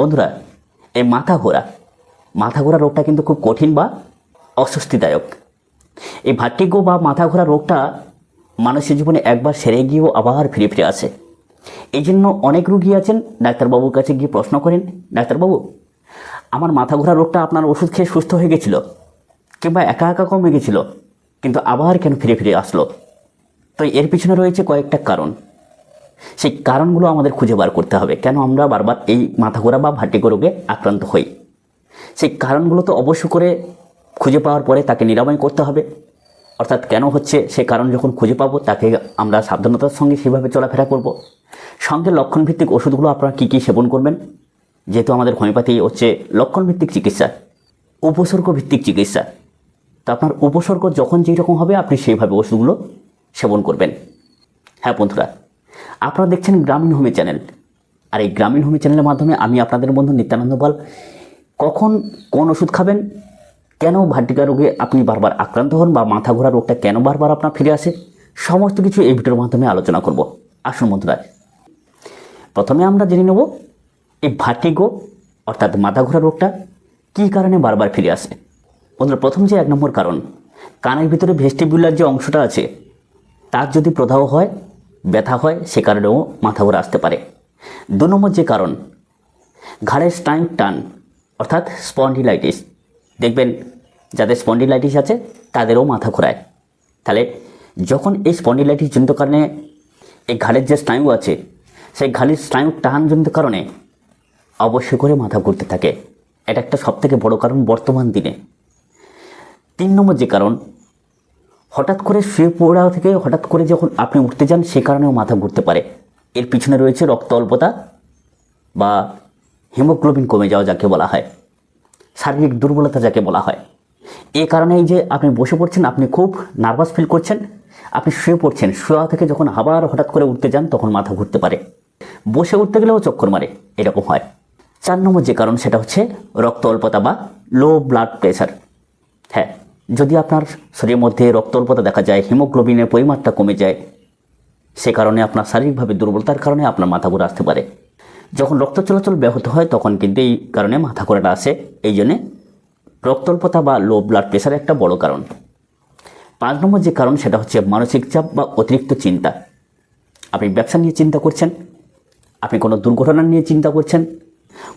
বন্ধুরা, এই মাথা ঘোরা মাথা ঘোরা রোগটা কিন্তু খুব কঠিন বা অস্বস্তিদায়ক। এই ভাট্টিগো বা মাথা ঘোরা রোগটা মানুষের জীবনে একবার সেরে গিয়েও আবার ফিরে ফিরে আসে। এই জন্য অনেক রুগী আছেন, ডাক্তারবাবুর কাছে গিয়ে প্রশ্ন করেন, ডাক্তারবাবু, আমার মাথা ঘোরা রোগটা আপনার ওষুধ খেয়ে সুস্থ হয়ে গেছিল কিংবা একা একা কমে গেছিল, কিন্তু আবার কেন ফিরে ফিরে আসলো? তো এর পিছনে রয়েছে কয়েকটা কারণ। সেই কারণগুলো আমাদের খুঁজে বার করতে হবে। কেন আমরা বারবার এই মাথা ঘোরা বা ভাটিকো রোগে আক্রান্ত হই? সেই কারণগুলো তো অবশ্য করে খুঁজে পাওয়ার পরে তাকে নিরাময় করতে হবে। অর্থাৎ কেন হচ্ছে সে কারণ যখন খুঁজে পাবো, তাকে আমরা সাবধানতার সঙ্গে সেভাবে চলাফেরা করব। সঙ্গে লক্ষণভিত্তিক ওষুধগুলো আপনারা কী কী সেবন করবেন? যেহেতু আমাদের হোমিওপ্যাথি হচ্ছে লক্ষণভিত্তিক চিকিৎসা উপসর্গ ভিত্তিক চিকিৎসা। তো আপনার উপসর্গ যখন যেই রকম হবে, আপনি সেইভাবে ওষুধগুলো সেবন করবেন। হ্যাঁ বন্ধুরা আপনারা দেখছেন গ্রামীণ হোমি চ্যানেল। আর এই গ্রামীণ হোমি চ্যানেলের মাধ্যমে আমি আপনাদের বন্ধু নিত্যানন্দ পাল। কখন কোন ওষুধ খাবেন? কেন ভাটিকা রোগে আপনি বারবার আক্রান্ত হন বা মাথা ঘোরা রোগটা কেন বারবার আপনার ফিরে আসে? সমস্ত কিছু এই ভিডিওর মাধ্যমে আলোচনা করব। আসুন বন্ধুরা। প্রথমে আমরা জেনে নেব, এই ভাটিগো অর্থাৎ মাথা ঘোরা রোগটা কী কারণে বারবার ফিরে আসে? বন্ধুরা, প্রথম যে এক নম্বর কারণ, কানের ভিতরে ভেস্টিবুলার যে অংশটা আছে, তার যদি প্রদাহ হয় ব্যথা হয়, সে কারণেও মাথা ঘোরা আসতে পারে। দু নম্বর যে কারণ, ঘাড়ের স্টাইন টান, অর্থাৎ স্পন্ডিলাইটিস। দেখবেন, যাদের স্পন্ডিলাইটিস আছে, তাদেরও মাথা ঘোরায়। তাহলে, যখন এই স্পন্ডিলাইটিস জনিত কারণে এই ঘাড়ের যে স্নায়ু আছে, সেই ঘাড়ের স্নায়ু টানজনিত কারণে অবশ্যই করে মাথা ঘুরতে থাকে। এটা একটা সবথেকে বড় কারণ বর্তমান দিনে। তিন নম্বর যে কারণ হঠাৎ করে শুয়ে পড়া থেকে হঠাৎ করে যখন আপনি উঠতে যান, সে কারণেও মাথা ঘুরতে পারে। এর পিছনে রয়েছে রক্ত অল্পতা বা হিমোগ্লোবিন কমে যাওয়া যাকে বলা হয়, শারীরিক দুর্বলতা যাকে বলা হয়। এ কারণেই যে আপনি বসে পড়ছেন, আপনি খুব নার্ভাস ফিল করছেন, আপনি শুয়ে পড়ছেন, শোয়া থেকে যখন আবার হঠাৎ করে উঠতে যান, তখন মাথা ঘুরতে পারে। বসে উঠতে গেলেও চক্কর মারে, এরকম হয়। চার নম্বর যে কারণ, সেটা হচ্ছে রক্ত অল্পতা বা লো ব্লাড প্রেশার হ্যাঁ যদি আপনার শরীরের মধ্যে রক্ত অল্পতা দেখা যায়, হিমোগ্লোবিনের পরিমাণটা কমে যায়, সে কারণে আপনার শারীরিকভাবে দুর্বলতার কারণে আপনার মাথা ঘোরা আসতে পারে। যখন রক্ত চলাচল ব্যাহত হয়, তখন কিন্তু এই কারণে মাথা ঘোরাটা আসে। এই জন্যে রক্তল্পতা বা লো ব্লাড প্রেশার একটা বড় কারণ। পাঁচ নম্বর যে কারণ, সেটা হচ্ছে মানসিক চাপ বা অতিরিক্ত চিন্তা। আপনি ব্যবসা নিয়ে চিন্তা করছেন, আপনি কোনো দুর্ঘটনা নিয়ে চিন্তা করছেন,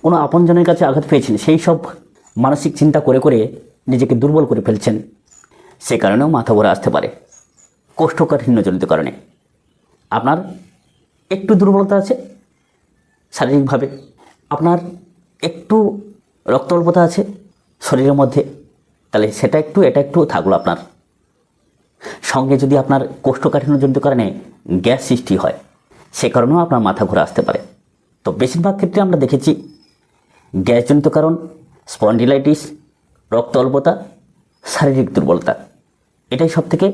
কোনো আপনজনের কাছে আঘাত পেয়েছেন, সেই সব মানসিক চিন্তা করে করে নিজেকে দুর্বল করে ফেলছেন। সে কারণেও মাথা ঘোরা আসতে পারে। কোষ্ঠকাঠিন্যজনিত কারণে। আপনার একটু দুর্বলতা আছে শারীরিকভাবে। আপনার একটু রক্ত অল্পতা আছে শরীরের মধ্যে। তাহলে সেটা একটু, এটা একটু থাকল আপনার। সঙ্গে যদি আপনার কোষ্ঠকাঠিন্যজনিত কারণে গ্যাস সৃষ্টি হয়, সে কারণেও আপনার মাথা ঘোরা আসতে পারে। তো বেশিরভাগ ক্ষেত্রে আমরা দেখেছি, গ্যাসজনিত কারণ স্পন্ডিলাইটিস রক্ত অল্পতা শারীরিক দুর্বলতা। এটাই সব থেকে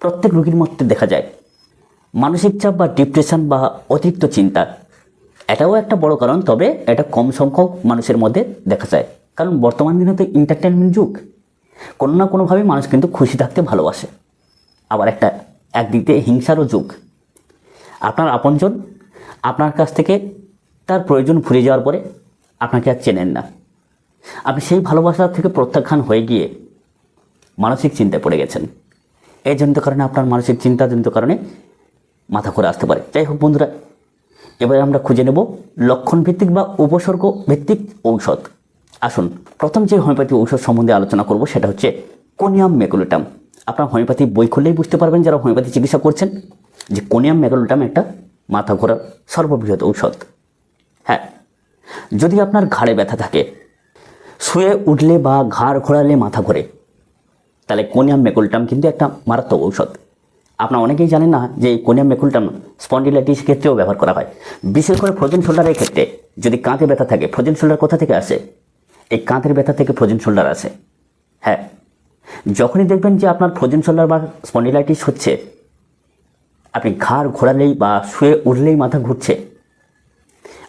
প্রত্যেক রোগীর মধ্যে দেখা যায়। মানসিক চাপ বা ডিপ্রেশন বা অতিরিক্ত চিন্তা, এটাও একটা বড় কারণ, তবে এটা কম সংখ্যক মানুষের মধ্যে দেখা যায়। কারণ বর্তমান দিনে তো এন্টারটেনমেন্ট যুগ। কোনো না কোনোভাবে মানুষ কিন্তু খুশি থাকতে ভালোবাসে। আবার একটা একদিক দিয়ে হিংসারও যুগ। আপনার আপনজন আপনার কাছ থেকে তার প্রয়োজন ফুরিয়ে যাওয়ার পরে আপনাকে আর চেনেন না। আপনি সেই ভালোবাসা থেকে প্রত্যাখ্যান হয়ে গিয়ে মানসিক চিন্তায় পড়ে গেছেন। এই জনিত কারণে আপনার মানসিক চিন্তাজনিত কারণে মাথা ঘুরে আসতে পারে। যাই হোক বন্ধুরা, এবারে আমরা খুঁজে নেব লক্ষণ ভিত্তিক বা উপসর্গ ভিত্তিক ঔষধ। আসুন, প্রথম যে হোমিওপ্যাথি ঔষধ সম্বন্ধে আলোচনা করব সেটা হচ্ছে কোনিয়াম মেকুলেটাম আপনার হোমিওপ্যাথি বই খুললেই বুঝতে পারবেন যারা হোমিওপ্যাথি চিকিৎসা করছেন যে কোনিয়াম মেকুলেটাম একটা মাথা ঘোরার সর্ববৃহৎ ঔষধ। হ্যাঁ যদি আপনার ঘাড়ে ব্যথা থাকে শুয়ে উঠলে বা ঘাড় ঘোরালে মাথা ঘোরে। তাহলে কোনিয়াম মেকুলটাম কিন্তু একটা মারাত্মক ঔষধ। আপনারা অনেকেই জানেন না যে এই কোনিয়াম মেকুলটাম স্পন্ডিলাইটিস ক্ষেত্রেও ব্যবহার করা হয়। বিশেষ করে ফ্রোজেন শোল্ডারের ক্ষেত্রে যদি কাঁধে ব্যথা থাকে, ফ্রোজেন শোল্ডার কোথা থেকে আসে? এই কাঁধের ব্যথা থেকে ফ্রোজেন শোল্ডার আসে। হ্যাঁ যখনই দেখবেন যে আপনার ফ্রোজেন শোল্ডার বা স্পন্ডিলাইটিস হচ্ছে, আপনি ঘাড় ঘোরালেই বা শুয়ে উঠলেই মাথা ঘুরছে,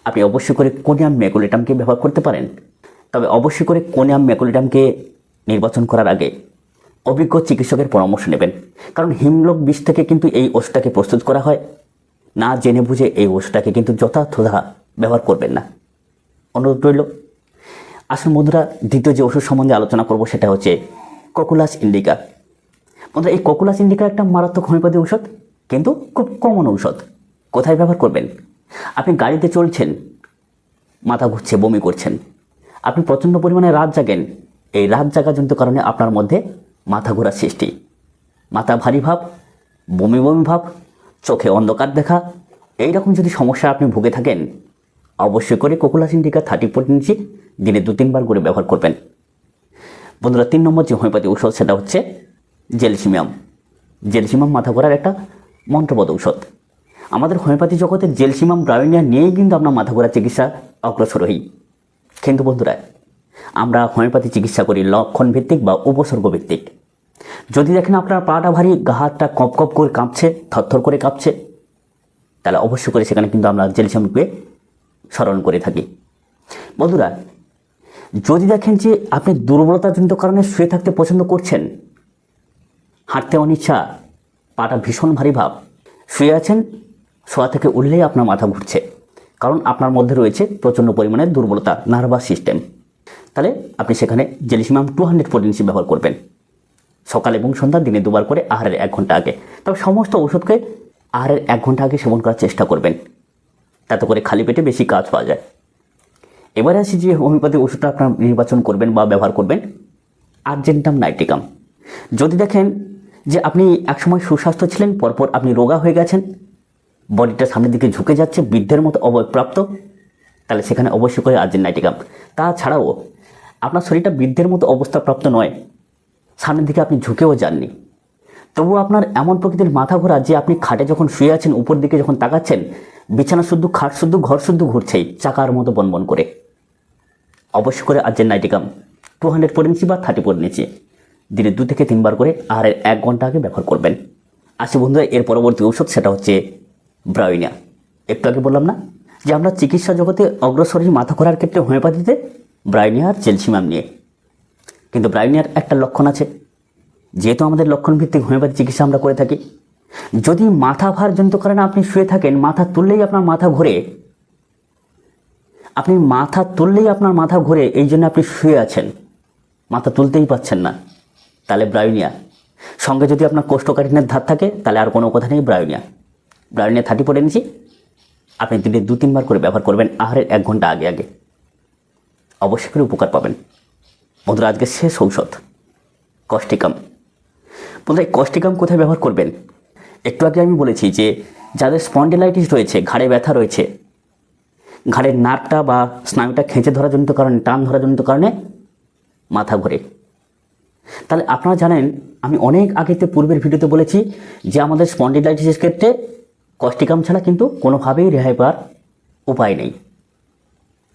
আপনি অবশ্যই করে কোনিয়াম মেকুলেটামকে ব্যবহার করতে পারেন। তবে অবশ্যই করে কোনিয়াম মেকুলেটামকে নির্বাচন করার আগে অভিজ্ঞ চিকিৎসকের পরামর্শ নেবেন। কারণ হিমলোক বিষ থেকে কিন্তু এই ওষুধটাকে প্রস্তুত করা হয়। না জেনে বুঝে এই ওষুধটাকে কিন্তু যথাযথা ব্যবহার করবেন না। অনুরোধ রইল। আসুন বন্ধুরা, দ্বিতীয় যে ওষুধ সম্বন্ধে আলোচনা করব সেটা হচ্ছে কোকুলাস ইন্ডিকা। বন্ধুরা, এই কোকুলাস ইন্ডিকা একটা মারাত্মক হোমিওপ্যাথি ঔষধ, কিন্তু খুব কমন ঔষধ। কোথায় ব্যবহার করবেন? আপনি গাড়িতে চলছেন, মাথা ঘুরছে, বমি করছেন। আপনি প্রচণ্ড পরিমাণে রাত জাগেন। এই রাত জাগাজনিত কারণে আপনার মধ্যে মাথা ঘোরার সৃষ্টি। মাথা ভারী ভাব, বমি বমি ভাব, চোখে অন্ধকার দেখা এই রকম যদি সমস্যা আপনি ভুগে থাকেন, অবশ্যই করে কোকুলাস ইন্ডিকা থার্টি ইঞ্চি দিনে দু তিনবার করে ব্যবহার করবেন। বন্ধুরা, তিন নম্বর যে হোমিওপ্যাথি ঔষধ, সেটা হচ্ছে জেলসিমিয়াম। জেলসিমাম মাথা ঘোরার একটা মন্ত্রপদ ঔষধ। আমাদের হোমিওপ্যাথি জগতে জেলসিমাম ব্রাউনিয়া নিয়েই কিন্তু আমরা মাথা ঘোরার চিকিৎসা অগ্রসর হই। কিন্তু বন্ধুরা, আমরা হোমিওপ্যাথি চিকিৎসা করি লক্ষণ ভিত্তিক বা উপসর্গ ভিত্তিক যদি দেখেন আপনার পাটা ভারী, গা হাতটা কপ কপ করে কাঁপছে, থরথর করে কাঁপছে, তাহলে অবশ্য করে সেখানে কিন্তু আমরা জেলসিয়ামকে স্মরণ করে থাকি। বন্ধুরা, যদি দেখেন যে আপনি দুর্বলতাজনিত কারণে শুয়ে থাকতে পছন্দ করছেন, হাঁটতে অনিচ্ছা, পাটা ভীষণ ভারী ভাব, শুয়ে আছেন, শোয়া থেকে উঠলেই আপনার মাথা ঘুরছে। কারণ আপনার মধ্যে রয়েছে প্রচণ্ড পরিমাণে দুর্বলতা নার্ভাস সিস্টেম তাহলে আপনি সেখানে জেলিসিমাম টু হান্ড্রেড পোটেন্সি ব্যবহার করবেন। সকাল এবং সন্ধ্যা, দিনে দুবার করে আহারের এক ঘণ্টা আগে। তবে সমস্ত ওষুধকে আহারের এক ঘণ্টা আগে সেবন করার চেষ্টা করবেন। তাতে করে খালি পেটে বেশি কাজ পাওয়া যায়। এবারে আসি যে হোমিওপ্যাথি ওষুধটা আপনার নির্বাচন করবেন বা ব্যবহার করবেন। আর্জেন্টাম নাইটিকাম যদি দেখেন যে আপনি একসময় সুস্বাস্থ্য ছিলেন, পরপর আপনি রোগা হয়ে গেছেন বডিটা সামনের দিকে ঝুঁকে যাচ্ছে, বৃদ্ধের মতো অবয়প্রাপ্ত তাহলে সেখানে অবশ্যই করে আর্জেন্ট নাইটিকাম তাছাড়াও, আপনার শরীরটা বৃদ্ধের মতো অবস্থাপ্রাপ্ত নয়, সামনের দিকে আপনি ঝুঁকেও যাননি। তবুও আপনার এমন প্রকৃতির মাথা ঘোরা যে আপনি খাটে যখন শুয়ে আছেন, উপর দিকে যখন তাকাচ্ছেন, বিছানা শুদ্ধ, খাট শুদ্ধ, ঘর শুদ্ধ ঘুরছেই, চাকার মতো বনবন করে। অবশ্যই করে আর্জেন্ট নাইটিকাম টু হান্ড্রেড পর ইঞ্চি বা থার্টি পর নিচে দিনে দু থেকে তিনবার করে আর এক ঘণ্টা আগে ব্যবহার করবেন। আসি বন্ধুরা, এর পরবর্তী ঔষধ, সেটা হচ্ছে ব্রাউনিয়া একটু আগে বললাম না যে আমরা চিকিৎসা জগতে অগ্রসরের মাথা ঘোরার ক্ষেত্রে হোমিওপ্যাথিতে ব্রাউনিয়া আর জেলসিমাম নিয়ে। কিন্তু ব্রাইনিয়ার একটা লক্ষণ আছে, যেহেতু আমাদের লক্ষণ ভিত্তিক হোমিওপ্যাথি চিকিৎসা আমরা করে থাকি। যদি মাথা ভার জনিত কারণে আপনি শুয়ে থাকেন, মাথা তুললেই আপনার মাথা ঘোরে। আপনি মাথা তুললেই আপনার মাথা ঘোরে, এই জন্য আপনি শুয়ে আছেন। মাথা তুলতেই পাচ্ছেন না। তাহলে ব্রাউনিয়া সঙ্গে যদি আপনার কোষ্ঠকাঠিন্যের ধার থাকে, তাহলে আর কোনো কথা নেই ব্রাউনিয়া ব্রাউনিয়া থার্টি পড়ে নিয়েছি আপনি দিনে দু, তিনবার করে ব্যবহার করবেন আহারের এক ঘণ্টা আগে আগে। অবশ্যই করে উপকার পাবেন। বন্ধুরা, আজকে শেষ ঔষধ কস্টিকাম বন্ধুরা, এই কস্টিকাম কোথায় ব্যবহার করবেন? একটু আগে আমি বলেছি যে, যাদের স্পন্ডিলাইটিস রয়েছে, ঘাড়ে ব্যথা রয়েছে ঘাড়ের নার্ভটা বা স্নায়ুটা খেঁচে ধরার জনিত কারণে, টান ধরার জনিত কারণে মাথা ঘোরে। তাহলে আপনারা জানেন, আমি অনেক আগেতে পূর্বের ভিডিওতে বলেছি যে, আমাদের স্পন্ডিলাইটিসের ক্ষেত্রে কস্টিকাম ছাড়া কিন্তু কোনোভাবেই রেহাই পাওয়ার উপায় নেই।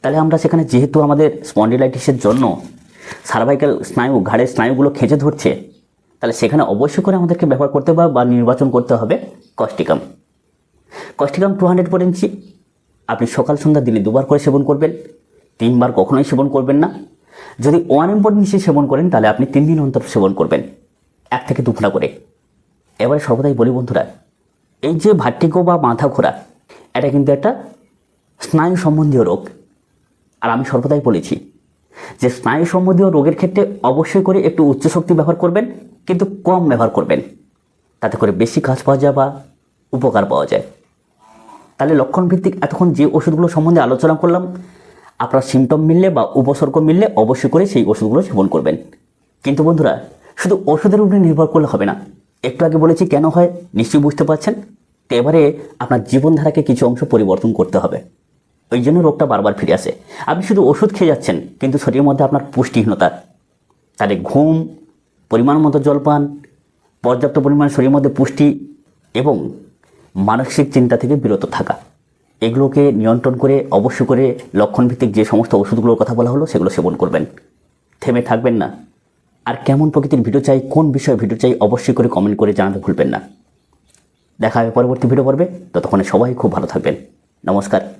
তাহলে আমরা সেখানে যেহেতু আমাদের স্পন্ডিলাইটিসের জন্য সার্ভাইকাল স্নায়ু, ঘাড়ের স্নায়ুগুলো খেঁচে ধরছে, তাহলে সেখানে অবশ্যই করে আমাদেরকে ব্যবহার করতে হবে বা নির্বাচন করতে হবে causticum causticum two hundred potency আপনি সকাল, সন্ধ্যা, দিনে দুবার করে সেবন করবেন, তিনবার কখনোই সেবন করবেন না। যদি ওয়ান এম পটেন্সি সেবন করেন, তাহলে আপনি তিন দিন অন্তর সেবন করবেন, এক থেকে দু করে। এবারে সর্বদাই বলি বন্ধুরা এই যে ভাট্টিকো বা মাথা ঘোরা এটা কিন্তু একটা স্নায়ু সম্বন্ধীয় রোগ। আর আমি সর্বদাই বলেছি যে স্নায়ু সম্বন্ধীয় রোগের ক্ষেত্রে অবশ্যই করে একটু উচ্চ শক্তি ব্যবহার করবেন, কিন্তু কম ব্যবহার করবেন। তাতে করে বেশি কাজ পাওয়া যায় বা উপকার পাওয়া যায়। তাহলে লক্ষণ ভিত্তিক এতক্ষণ যে ওষুধগুলো সম্বন্ধে আলোচনা করলাম, আপনার সিমটম মিললে বা উপসর্গ মিললে অবশ্যই করে সেই ওষুধগুলো সেবন করবেন। কিন্তু বন্ধুরা, শুধু ওষুধের উপরে নির্ভর করলে হবে না। একটু আগে বলেছি কেন হয়, নিশ্চয়ই বুঝতে পারছেন? তো এবারে আপনার জীবনধারাকে কিছু অংশ পরিবর্তন করতে হবে। ওই জন্য রোগটা বারবার ফিরে আসে। আপনি শুধু ওষুধ খেয়ে যাচ্ছেন, কিন্তু শরীরের মধ্যে আপনার পুষ্টিহীনতা, তাহলে ঘুম, পরিমাণ মতো জলপান, পর্যাপ্ত পরিমাণ শরীরের মধ্যে পুষ্টি এবং মানসিক চিন্তা থেকে বিরত থাকা, এগুলোকে নিয়ন্ত্রণ করে, অবশ্য করে লক্ষণভিত্তিক যে সমস্ত ওষুধগুলোর কথা বলা হলো, সেগুলো সেবন করবেন। থেমে থাকবেন না। আর কেমন প্রকৃতির ভিডিও চাই, কোন বিষয়ে ভিডিও চাই অবশ্যই করে কমেন্ট করে জানাতে ভুলবেন না। দেখা হবে পরবর্তী ভিডিও পর্বে। ততক্ষণে সবাই খুব ভালো থাকবেন। নমস্কার।